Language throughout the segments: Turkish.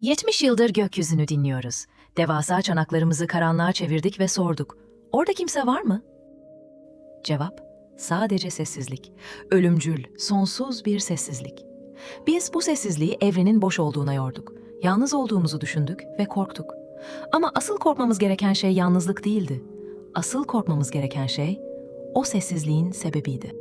70 yıldır gökyüzünü dinliyoruz. Devasa çanaklarımızı karanlığa çevirdik ve sorduk. Orada kimse var mı? Cevap, sadece sessizlik. Ölümcül, sonsuz bir sessizlik. Biz bu sessizliği evrenin boş olduğuna yorduk. Yalnız olduğumuzu düşündük ve korktuk. Ama asıl korkmamız gereken şey yalnızlık değildi. Asıl korkmamız gereken şey o sessizliğin sebebiydi.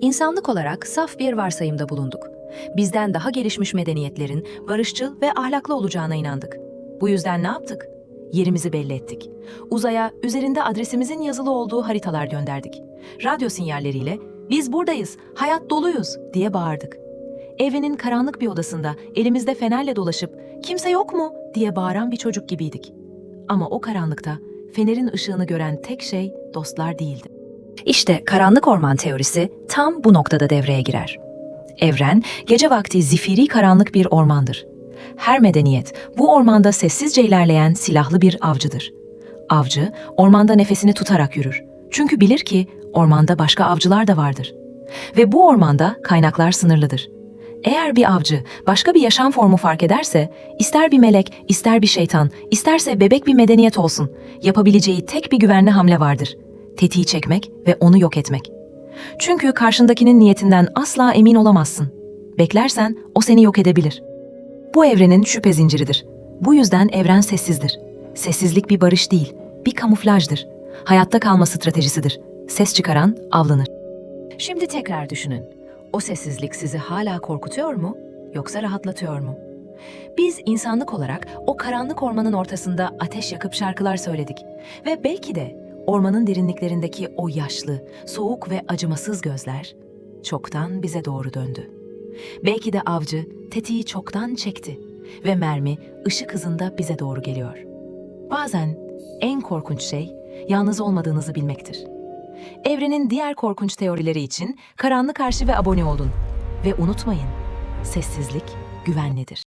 İnsanlık olarak saf bir varsayımda bulunduk. Bizden daha gelişmiş medeniyetlerin barışçıl ve ahlaklı olacağına inandık. Bu yüzden ne yaptık? Yerimizi belli ettik. Uzaya üzerinde adresimizin yazılı olduğu haritalar gönderdik. Radyo sinyalleriyle "Biz buradayız, hayat doluyuz." diye bağırdık. Evrenin karanlık bir odasında elimizde fenerle dolaşıp "Kimse yok mu?" diye bağıran bir çocuk gibiydik. Ama o karanlıkta fenerin ışığını gören tek şey dostlar değildi. İşte karanlık orman teorisi tam bu noktada devreye girer. Evren, gece vakti zifiri karanlık bir ormandır. Her medeniyet bu ormanda sessizce ilerleyen silahlı bir avcıdır. Avcı, ormanda nefesini tutarak yürür. Çünkü bilir ki ormanda başka avcılar da vardır. Ve bu ormanda kaynaklar sınırlıdır. Eğer bir avcı başka bir yaşam formu fark ederse, ister bir melek, ister bir şeytan, isterse bebek bir medeniyet olsun, yapabileceği tek bir güvenli hamle vardır. Tetiği çekmek ve onu yok etmek. Çünkü karşındakinin niyetinden asla emin olamazsın. Beklersen o seni yok edebilir. Bu evrenin şüphe zinciridir. Bu yüzden evren sessizdir. Sessizlik bir barış değil, bir kamuflajdır. Hayatta kalma stratejisidir. Ses çıkaran avlanır. Şimdi tekrar düşünün. O sessizlik sizi hala korkutuyor mu yoksa rahatlatıyor mu? Biz insanlık olarak o karanlık ormanın ortasında ateş yakıp şarkılar söyledik ve belki de ormanın derinliklerindeki o yaşlı, soğuk ve acımasız gözler çoktan bize doğru döndü. Belki de avcı tetiği çoktan çekti ve mermi ışık hızında bize doğru geliyor. Bazen en korkunç şey yalnız olmadığınızı bilmektir. Evrenin diğer korkunç teorileri için Karanlık Arşiv'e abone olun ve unutmayın, sessizlik güvenlidir.